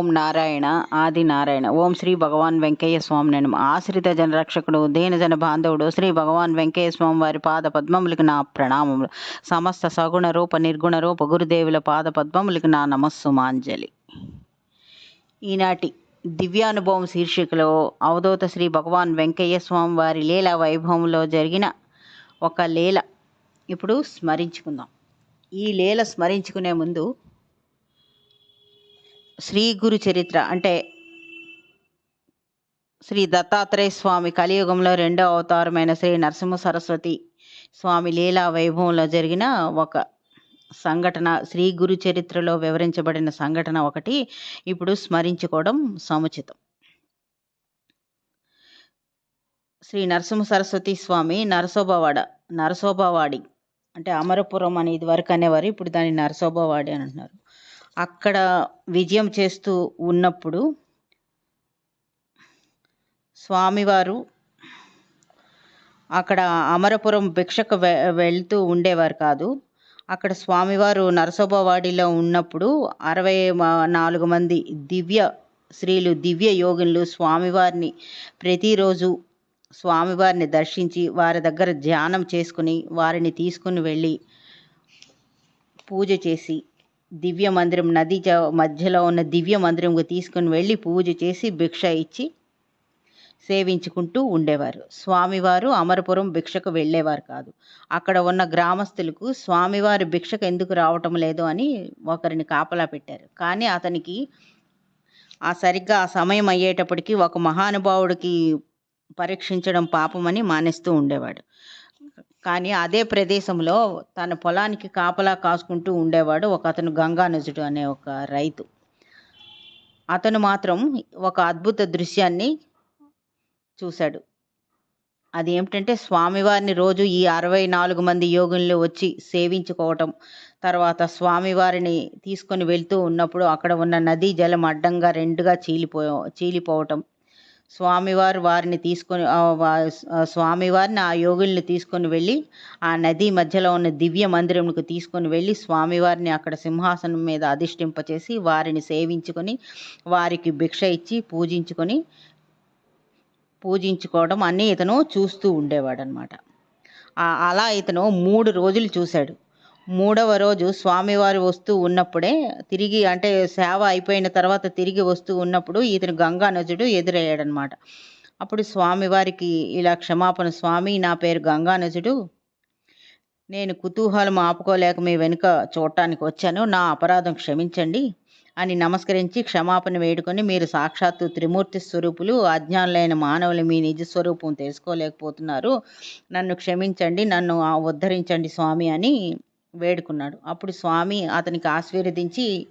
ఓం నారాయణ ఆది నారాయణ. ఓం శ్రీ భగవాన్ వెంకయ్య స్వామి నేను ఆశ్రిత జనరక్షకుడు దీనజన బాంధవుడు శ్రీ భగవాన్ వెంకయ్య స్వామి వారి పాద పద్మములకు నా ప్రణామములు. సమస్త సగుణ రూప నిర్గుణ రూప గురుదేవుల పాద పద్మములకు నా నమస్సుమాంజలి. ఈనాటి దివ్యానుభవం శీర్షికలో అవధూత శ్రీ భగవాన్ వెంకయ్య స్వామి వారి లీల వైభవంలో జరిగిన ఒక లీల ఇప్పుడు స్మరించుకుందాం. ఈ లీల స్మరించుకునే ముందు శ్రీ గురు చరిత్ర అంటే శ్రీ దత్తాత్రేయ స్వామి కలియుగంలో రెండో అవతారమైన శ్రీ నరసింహ సరస్వతి స్వామి లీలా వైభవంలో జరిగిన ఒక సంఘటన శ్రీ గురు చరిత్రలో వివరించబడిన సంఘటన ఒకటి ఇప్పుడు స్మరించుకోవడం సముచితం. శ్రీ నరసింహ సరస్వతి స్వామి నరసోబవాడ నరసోబవాడి అంటే అమరపురం అని ఇది వరకు అనేవారు ఇప్పుడు దాన్ని నరసోబవాడి అని అంటున్నారు. అక్కడ విజయం చేస్తూ ఉన్నప్పుడు స్వామివారు అక్కడ అమరపురం భిక్షకు వె వెళ్తూ ఉండేవారు కాదు. అక్కడ స్వామివారు నరసోబవాడిలో ఉన్నప్పుడు అరవై నాలుగు మంది దివ్య స్త్రీలు దివ్య యోగులు స్వామివారిని ప్రతిరోజు స్వామివారిని దర్శించి వారి దగ్గర ధ్యానం చేసుకుని వారిని తీసుకుని వెళ్ళి పూజ చేసి దివ్య మందిరం నది జ మధ్యలో ఉన్న దివ్య మందిరంకు తీసుకుని వెళ్ళి పూజ చేసి భిక్ష ఇచ్చి సేవించుకుంటూ ఉండేవారు. స్వామివారు అమరపురం భిక్షకు వెళ్ళేవారు కాదు. అక్కడ ఉన్న గ్రామస్తులకు స్వామివారి భిక్షకు ఎందుకు రావటం లేదు అని ఒకరిని కాపలా పెట్టారు. కానీ అతనికి ఆ సరిగ్గా ఆ సమయం అయ్యేటప్పటికి ఒక మహానుభావుడికి పరీక్షించడం పాపమని మానేస్తూ ఉండేవాడు. కానీ అదే ప్రదేశంలో తన పొలానికి కాపలా కాసుకుంటూ ఉండేవాడు ఒక అతను గంగానజుడు అనే ఒక రైతు. అతను మాత్రం ఒక అద్భుత దృశ్యాన్ని చూశాడు. అది ఏమిటంటే స్వామివారిని రోజు ఈ అరవై నాలుగు మంది యోగులు వచ్చి సేవించుకోవటం తర్వాత స్వామివారిని తీసుకొని వెళ్తూ ఉన్నప్పుడు అక్కడ ఉన్న నదీ జలం అడ్డంగా రెండుగా చీలిపో చీలిపోవటం స్వామివారు వారిని తీసుకొని స్వామివారిని ఆ యోగుల్ని తీసుకొని వెళ్ళి ఆ నది మధ్యలో ఉన్న దివ్య మందిరంకు తీసుకొని వెళ్ళి స్వామివారిని అక్కడ సింహాసనం మీద అధిష్ఠింపచేసి వారిని సేవించుకొని వారికి భిక్ష ఇచ్చి పూజించుకొని పూజించుకోవడం అన్నీ ఇతను చూస్తూ ఉండేవాడు అనమాట అలా ఇతను మూడు రోజులు చూశాడు. మూడవ రోజు స్వామివారు వస్తూ ఉన్నప్పుడే తిరిగి అంటే సేవ అయిపోయిన తర్వాత తిరిగి వస్తూ ఉన్నప్పుడు ఇతను గంగానజుడు ఎదురయ్యాడనమాట. అప్పుడు స్వామివారికి ఇలా క్షమాపణ స్వామి నా పేరు గంగానజుడు నేను కుతూహలం ఆపుకోలేక మీ వెనుక చూడటానికి వచ్చాను. నా అపరాధం క్షమించండి అని నమస్కరించి క్షమాపణ వేడుకొని మీరు సాక్షాత్తు త్రిమూర్తి స్వరూపులు అజ్ఞానులైన మానవులు మీ నిజ స్వరూపం తెలుసుకోలేకపోతున్నారు. నన్ను క్షమించండి నన్ను ఉద్ధరించండి స్వామి అని వేడుకున్నాడు. అప్పుడు స్వామి అతనికి ఆశీర్వదించి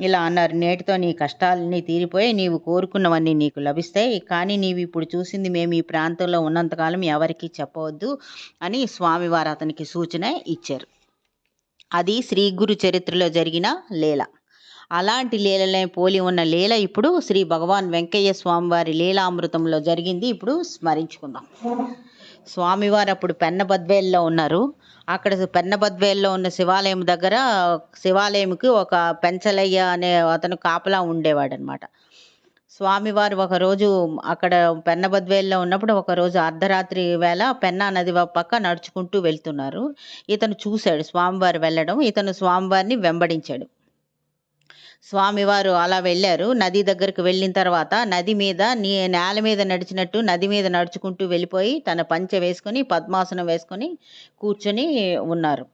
ఇలా అన్నారు నేటితో నీ కష్టాలన్నీ తీరిపోయి నీవు కోరుకున్నవన్నీ నీకు లభిస్తాయి. కానీ నీవు ఇప్పుడు చూసింది మేము ఈ ప్రాంతంలో ఉన్నంతకాలం ఎవరికీ చెప్పవద్దు అని స్వామివారు అతనికి సూచన ఇచ్చారు. అది శ్రీ గురు చరిత్రలో జరిగిన లీల. అలాంటి లీలలే పోలి ఉన్న లీల ఇప్పుడు శ్రీ భగవాన్ వెంకయ్య స్వామివారి లీలామృతంలో జరిగింది. ఇప్పుడు స్మరించుకుందాం. స్వామివారు అప్పుడు పెన్నబద్వేల్లో ఉన్నారు. అక్కడ పెన్నబద్వేల్లో ఉన్న శివాలయం దగ్గర శివాలయంకి ఒక పెంచలయ్య అనే అతను కాపలా ఉండేవాడు అనమాట స్వామివారు ఒకరోజు అక్కడ పెన్నబద్వేల్లో ఉన్నప్పుడు ఒకరోజు అర్ధరాత్రి వేళ పెన్నా నది పక్క నడుచుకుంటూ వెళ్తున్నారు. ఇతను చూశాడు స్వామివారు వెళ్ళడం. ఇతను స్వామివారిని వెంబడించాడు. స్వామివారు అలా వెళ్ళారు. నది దగ్గరకు వెళ్ళిన తర్వాత నది మీద నీ నేల మీద నడిచినట్టు నది మీద నడుచుకుంటూ వెళ్ళిపోయి తన పంచె వేసుకొని పద్మాసనం వేసుకొని కూర్చొని ఉన్నారు.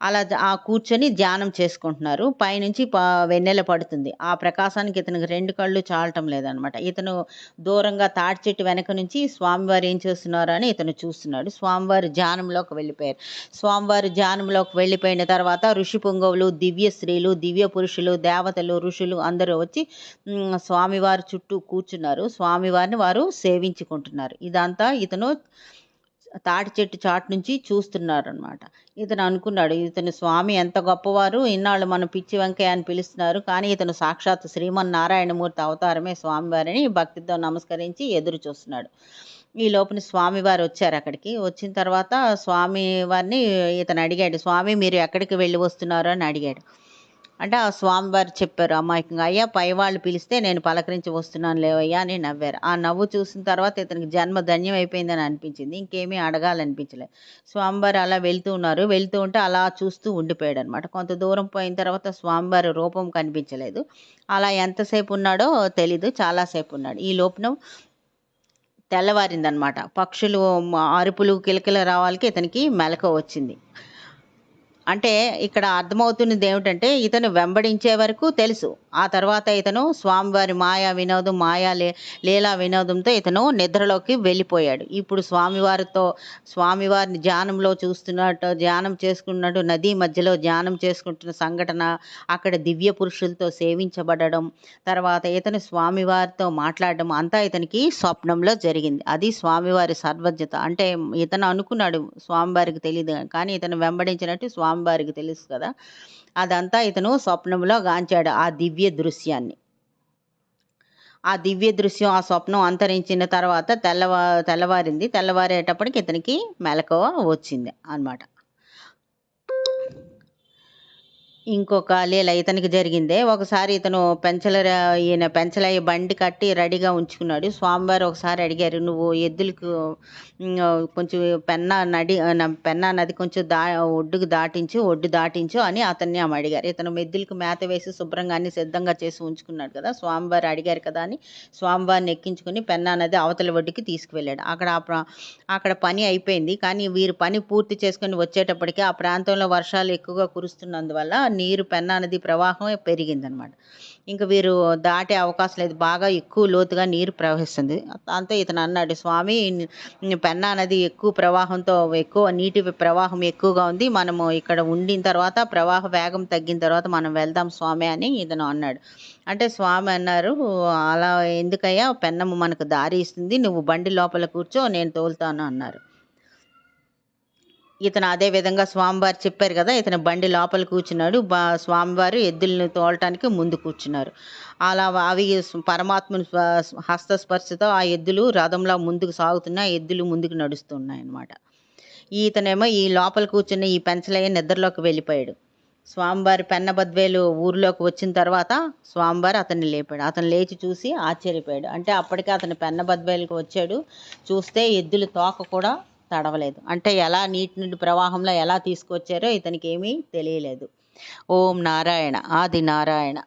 అలా ఆ కూర్చొని ధ్యానం చేసుకుంటున్నారు. పైనుంచి ప వెన్నెల పడుతుంది. ఆ ప్రకాశానికి ఇతనికి రెండు కళ్ళు చాలటం లేదనమాట. ఇతను దూరంగా తాటి చెట్టు వెనక నుంచి స్వామివారు ఏం చేస్తున్నారు అని ఇతను చూస్తున్నాడు. స్వామివారు ధ్యానంలోకి వెళ్ళిపోయారు. స్వామివారు ధ్యానంలోకి వెళ్ళిపోయిన తర్వాత ఋషి పుంగవులు దివ్య స్త్రీలు దివ్య పురుషులు దేవతలు ఋషులు అందరూ వచ్చి స్వామివారి చుట్టూ కూర్చున్నారు. స్వామివారిని వారు సేవించుకుంటున్నారు. ఇదంతా ఇతను తాటి చెట్టు చాటు నుంచి చూస్తున్నారు అనమాట ఇతను అనుకున్నాడు ఇతను స్వామి ఎంత గొప్పవారు ఇన్నాళ్ళు మనం పిచ్చి వెంకయ్య అని పిలుస్తున్నారు కానీ ఇతను సాక్షాత్ శ్రీమన్నారాయణమూర్తి అవతారమే స్వామివారిని భక్తితో నమస్కరించి ఎదురు చూస్తున్నాడు. ఈ లోపున స్వామివారు వచ్చారు అక్కడికి. వచ్చిన తర్వాత స్వామివారిని ఇతను అడిగాడు స్వామి మీరు ఎక్కడికి వెళ్ళి వస్తున్నారు? అని అడిగాడు. అంటే ఆ స్వామివారు చెప్పారు అమాయకంగా అయ్యా పై వాళ్ళు పిలిస్తే నేను పలకరించి వస్తున్నాను లేవయ్యా అని నవ్వారు. ఆ నవ్వు చూసిన తర్వాత ఇతనికి జన్మ ధన్యం అయిపోయిందని అనిపించింది. ఇంకేమీ అడగాలనిపించలేదు స్వామివారు అలా వెళ్తూ ఉన్నారు. వెళ్తూ ఉంటే అలా చూస్తూ ఉండిపోయాడు అనమాట కొంత దూరం పోయిన తర్వాత స్వామివారి రూపం కనిపించలేదు. అలా ఎంతసేపు ఉన్నాడో తెలీదు. చాలాసేపు ఉన్నాడు. ఈ లోపున తెల్లవారిందనమాట. పక్షులు అరుపులు కిలకిల రావాలకి ఇతనికి మెలక వచ్చింది. అంటే ఇక్కడ అర్థమవుతున్నది ఏమిటంటే ఇతను వెంబడించే వరకు తెలుసు. ఆ తర్వాత ఇతను స్వామివారి మాయా వినోదం మాయా లే లీలా వినోదంతో ఇతను నిద్రలోకి వెళ్ళిపోయాడు. ఇప్పుడు స్వామివారితో స్వామివారిని ధ్యానంలో చూస్తున్నట్టు ధ్యానం చేసుకున్నట్టు నదీ మధ్యలో ధ్యానం చేసుకుంటున్న సంఘటన అక్కడ దివ్య పురుషులతో సేవించబడడం తర్వాత ఇతను స్వామివారితో మాట్లాడడం అంతా ఇతనికి స్వప్నంలో జరిగింది. అది స్వామివారి సర్వజ్ఞత. అంటే ఇతను అనుకున్నాడు స్వామివారికి తెలియదు కానీ ఇతను వెంబడించినట్టు స్వామివారికి తెలుసు కదా. అదంతా ఇతను స్వప్నంలో గాంచాడు. ఆ దివ్య దృశ్యాన్ని. ఆ దివ్య దృశ్యం ఆ స్వప్నం అంతరించిన తర్వాత తెల్లవా తెల్లవారింది. తెల్లవారేటప్పటికి ఇతనికి మెలకువ వచ్చింది అన్నమాట. ఇంకొక లీల ఇతనికి జరిగిందే. ఒకసారి ఇతను పెంచల ఈయన పెంచలయ్య బండి కట్టి రెడీగా ఉంచుకున్నాడు. స్వామివారు ఒకసారి అడిగారు నువ్వు ఎద్దులకు కొంచెం పెన్నా నడి పెన్నా నది కొంచెం దా ఒడ్డుకు దాటించు ఒడ్డు దాటించు అని అతన్ని ఆమె అడిగారు. ఇతను ఎద్దులకు మేత వేసి శుభ్రంగా అన్ని సిద్ధంగా చేసి ఉంచుకున్నాడు కదా స్వామివారు అడిగారు కదా అని స్వామివారిని ఎక్కించుకుని పెన్నా నది అవతల ఒడ్డుకి తీసుకువెళ్ళాడు. అక్కడ ఆ ప్రా- అక్కడ పని అయిపోయింది. కానీ వీరు పని పూర్తి చేసుకొని వచ్చేటప్పటికి ఆ ప్రాంతంలో వర్షాలు ఎక్కువగా కురుస్తున్నందువల్ల నీరు పెన్నా నది ప్రవాహం పెరిగిందనమాట. ఇంకా వీరు దాటే అవకాశం లేదు. బాగా ఎక్కువ లోతుగా నీరు ప్రవహిస్తుంది. అంతా ఇతను అన్నాడు స్వామి పెన్నా నది ఎక్కువ ప్రవాహంతో ఎక్కువ నీటి ప్రవాహం ఎక్కువగా ఉంది. మనము ఇక్కడ ఉండిన తర్వాత ప్రవాహ వేగం తగ్గిన తర్వాత మనం వెళ్దాం స్వామి అని ఇతను అన్నాడు. అంటే స్వామి అన్నారు అలా ఎందుకయ్యా? పెన్నము మనకు దారి ఇస్తుంది. నువ్వు బండి లోపల కూర్చో నేను తోలుతాను అన్నారు. ఇతను అదే విధంగా స్వామివారు చెప్పారు కదా ఇతను బండి లోపల కూర్చున్నాడు బా స్వామివారు ఎద్దులను తోలటానికి ముందు కూర్చున్నారు. అలా అవి పరమాత్మని హస్తస్పర్శతో ఆ ఎద్దులు రథంలో ముందుకు సాగుతున్నాయి ఎద్దులు ముందుకు నడుస్తున్నాయి అన్నమాట. ఈతనేమో ఈ లోపల కూర్చున్న ఈ పెంచలయ్య నిద్రలోకి వెళ్ళిపోయాడు. స్వామివారి పెన్నబద్వేలు ఊర్లోకి వచ్చిన తర్వాత స్వామివారు అతన్ని లేపాడు. అతను లేచి చూసి ఆశ్చర్యపోయాడు. అంటే అప్పటికే అతను పెన్నబద్వేలకు వచ్చాడు. చూస్తే ఎద్దుల తోక కూడా తడవలేదు. అంటే ఎలా నీటి నుండి ప్రవాహంలో ఎలా తీసుకొచ్చారో ఇతనికి ఏమీ తెలియలేదు. ఓం నారాయణ ఆది నారాయణ.